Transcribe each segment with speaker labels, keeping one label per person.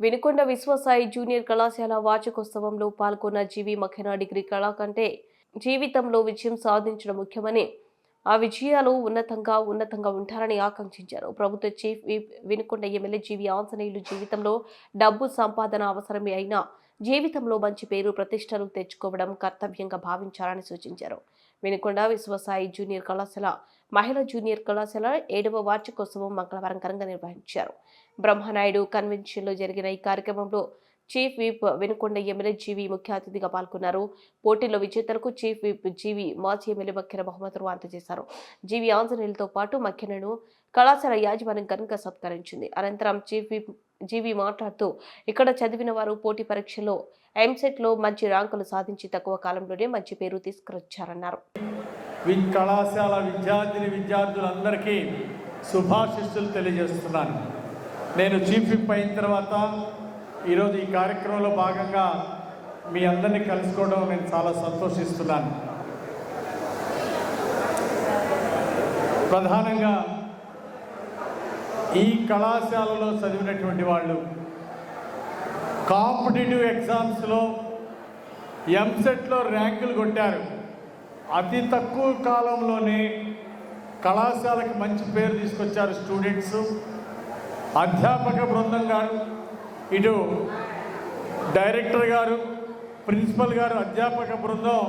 Speaker 1: Vinukonda Viswasai junior కళాశాల వార్షికోత్సవంలో పాల్గొన్న జీవి మఖేనా degree కళా కంటే జీవితంలో విజయం సాధించడం ముఖ్యమని ఆ విజయాలు ఉన్నతంగా ఉన్నతంగా ఉంటారని ఆకాంక్షించారు. ప్రభుత్వ chief whip Vinukonda MLA G Anjaneyulu జీవితంలో డబ్బు సంపాదన అవసరమే అయినా జీవితంలో మంచి పేరు ప్రతిష్టలు తెచ్చుకోవడం కర్తవ్యంగా భావించాలని సూచించారు. వినుకొండ విశ్వసాయి జూనియర్ కళాశాల మహిళా జూనియర్ కళాశాల ఏడవ వార్షికోత్సవం మంగళవారం ఘనంగా నిర్వహించారు. బ్రహ్మనాయుడు కన్వెన్షన్లో జరిగిన ఈ కార్యక్రమంలో chief whip Vinukonda MLA G ముఖ్య అతిథిగా పాల్గొన్నారు. పోటీలో విజేతలకు చీఫ్ విప్ జీవి మాజీ ఎమ్మెల్యే మక్కెన బహుమతులు అందజేశారు. జీవి ఆంజనేయులతో పాటు మక్కెనను కళాశాల యాజమాన్యం ఘనంగా సత్కరించింది. అనంతరం చీఫ్ విప్ జీవి మాట్లాడుతూ ఇక్కడ చదివిన వారు పోటీ పరీక్షలో ఎంసెట్లో మంచి ర్యాంకులు సాధించి తక్కువ కాలంలోనే మంచి పేరు తీసుకురొచ్చారన్నారు
Speaker 2: కళాశాల విద్యార్థిని విద్యార్థులందరికీ శుభాశిస్సులు తెలియజేస్తున్నాను. నేను చీఫ్ విప్ అయిన తర్వాత ఈరోజు ఈ కార్యక్రమంలో భాగంగా మీ అందరినీ కలుసుకోవడం నేను చాలా సంతోషిస్తున్నాను. ప్రధానంగా ఈ కళాశాలలో చదివినటువంటి వాళ్ళు కాంపిటేటివ్ ఎగ్జామ్స్లో ఎంసెట్లో ర్యాంకులు కొట్టారు. అతి తక్కువ కాలంలోనే కళాశాలకు మంచి పేరు తీసుకొచ్చారు స్టూడెంట్స్. అధ్యాపక బృందం గారు ఇటు డైరెక్టర్ గారు ప్రిన్సిపల్ గారు అధ్యాపక బృందం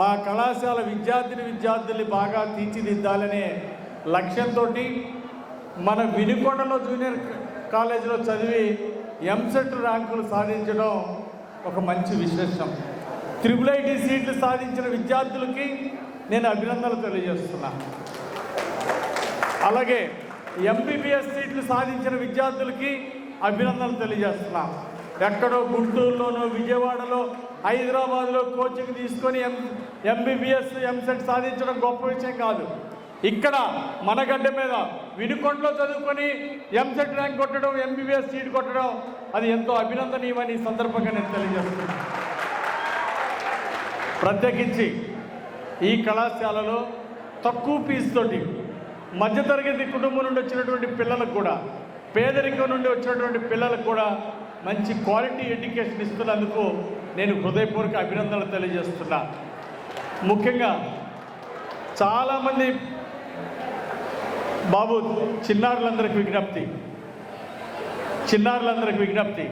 Speaker 2: మా కళాశాల విద్యార్థిని విద్యార్థుల్ని బాగా తీర్చిదిద్దాలనే లక్ష్యంతో మన వినికొండలో జూనియర్ కాలేజీలో చదివి ఎంసెట్ ర్యాంకులు సాధించడం ఒక మంచి విశేషం. త్రిబుల్ ఐటీ సీట్లు సాధించిన విద్యార్థులకి నేను అభినందనలు తెలియజేస్తున్నా. అలాగే ఎంబీబీఎస్ సీట్లు సాధించిన విద్యార్థులకి అభినందనలు తెలియజేస్తున్నా. ఎక్కడో గుంటూరులోనో విజయవాడలో హైదరాబాద్లో కోచింగ్ తీసుకొని ఎం ఎంబీబీఎస్ ఎంసెట్ సాధించడం గొప్ప విషయం కాదు. ఇక్కడ మనగడ్డ మీద వినుకొండలో చదువుకొని ఎంసెట్ ర్యాంక్ కొట్టడం ఎంబీబీఎస్ సీట్ కొట్టడం అది ఎంతో అభినందనీయమని ఈ సందర్భంగా నేను తెలియజేస్తున్నాను. ప్రత్యేకించి ఈ కళాశాలలో తక్కువ ఫీజుతోటి మధ్యతరగతి కుటుంబం నుండి వచ్చినటువంటి పిల్లలకు కూడా పేదరికం నుండి వచ్చినటువంటి పిల్లలకు కూడా మంచి క్వాలిటీ ఎడ్యుకేషన్ ఇస్తున్నందుకు నేను హృదయపూర్వక అభినందనలు తెలియజేస్తున్నా. ముఖ్యంగా చాలామంది బాబు చిన్నారులందరికి విజ్ఞప్తి. చిన్నారులందరికి విజ్ఞప్తి.